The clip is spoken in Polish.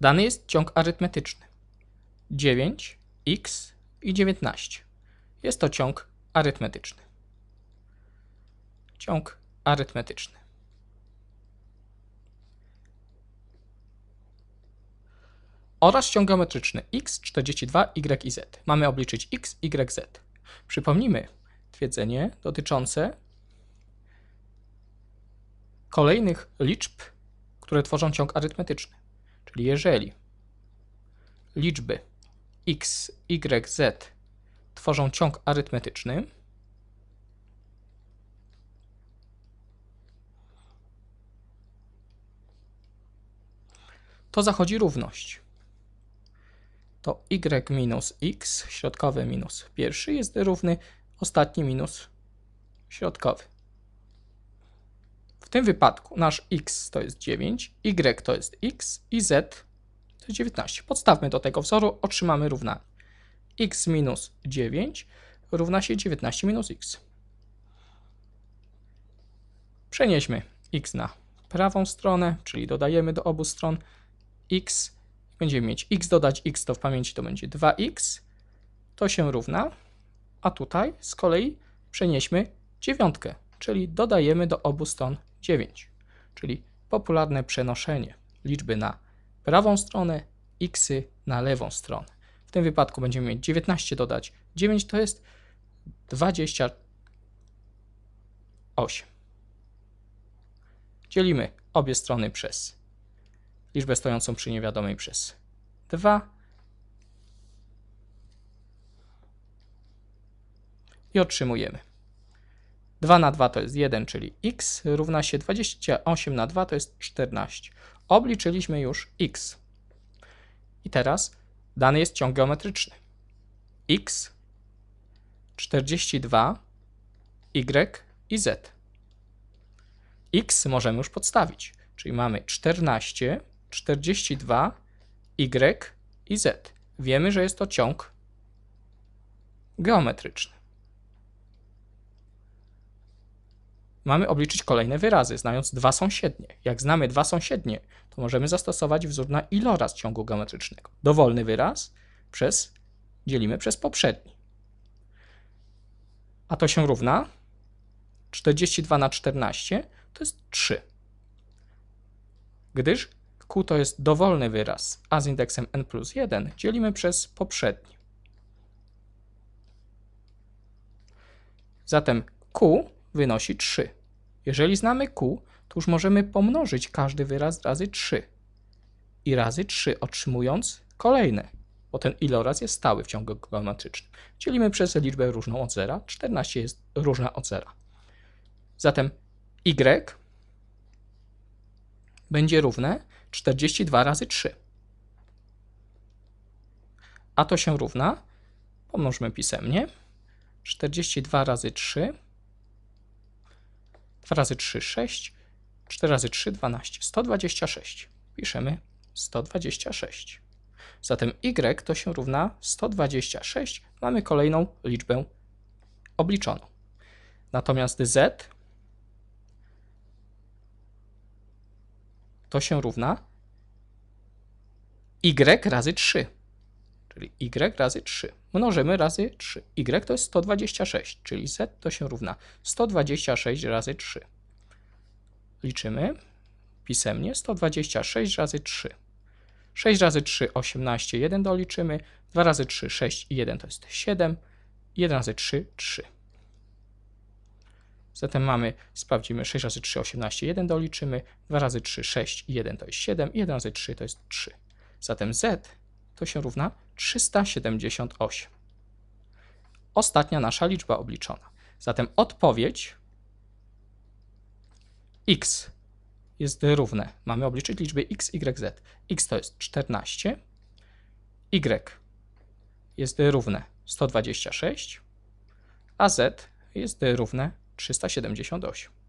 Dany jest ciąg arytmetyczny. 9, x i 19. Jest to ciąg arytmetyczny. Ciąg arytmetyczny. Oraz ciąg geometryczny x, 42, y i z. Mamy obliczyć x, y, z. Przypomnijmy twierdzenie dotyczące kolejnych liczb, które tworzą ciąg arytmetyczny. Czyli jeżeli liczby x, y, z tworzą ciąg arytmetyczny, to zachodzi równość. To y minus x, środkowy minus pierwszy, jest równy ostatni minus środkowy. Tym wypadku nasz x to jest 9, y to jest x i z to jest 19. Podstawmy do tego wzoru, otrzymamy równanie. x minus 9 równa się 19 minus x. Przenieśmy x na prawą stronę, czyli dodajemy do obu stron x. Będziemy mieć x dodać x, to w pamięci to będzie 2x. To się równa, a tutaj z kolei przenieśmy dziewiątkę, czyli dodajemy do obu stron 9, czyli popularne przenoszenie liczby na prawą stronę, x na lewą stronę. W tym wypadku będziemy mieć 19 dodać 9 to jest 28. Dzielimy obie strony przez liczbę stojącą przy niewiadomej przez 2 i otrzymujemy 2 na 2 to jest 1, czyli x równa się 28 na 2 to jest 14. Obliczyliśmy już x. I teraz dany jest ciąg geometryczny. x, 42, y i z. x możemy już podstawić, czyli mamy 14, 42, y i z. Wiemy, że jest to ciąg geometryczny. Mamy obliczyć kolejne wyrazy, znając dwa sąsiednie. Jak znamy dwa sąsiednie, to możemy zastosować wzór na iloraz ciągu geometrycznego. Dowolny wyraz przez dzielimy przez poprzedni. A to się równa 42 na 14 to jest 3. Gdyż q to jest dowolny wyraz, a z indeksem n plus 1 dzielimy przez poprzedni. Zatem q wynosi 3. Jeżeli znamy Q, to już możemy pomnożyć każdy wyraz razy 3 i razy 3 otrzymując kolejne, bo ten iloraz jest stały w ciągu geometrycznym. Dzielimy przez liczbę różną od zera, 14 jest różna od zera. Zatem y będzie równe 42 razy 3. A to się równa, pomnożmy pisemnie, 42 razy 3 2 razy 3, 6, 4 razy 3, 12, 126. Piszemy 126. Zatem y to się równa 126. Mamy kolejną liczbę obliczoną. Natomiast z to się równa y razy 3 czyli y razy 3. Mnożymy razy 3. y to jest 126, czyli z to się równa 126 razy 3. Liczymy pisemnie 126 razy 3. 6 razy 3, 18, 1 doliczymy, 2 razy 3, 6 i 1 to jest 7, 1 razy 3, 3. Zatem mamy, sprawdzimy 6 razy 3, 18, 1 doliczymy, 2 razy 3, 6 i 1 to jest 7, 1 razy 3 to jest 3. Zatem z to się równa 378. Ostatnia nasza liczba obliczona. Zatem odpowiedź x jest równe. Mamy obliczyć liczby x, y, z. x to jest 14, y jest równe 126, a z jest równe 378.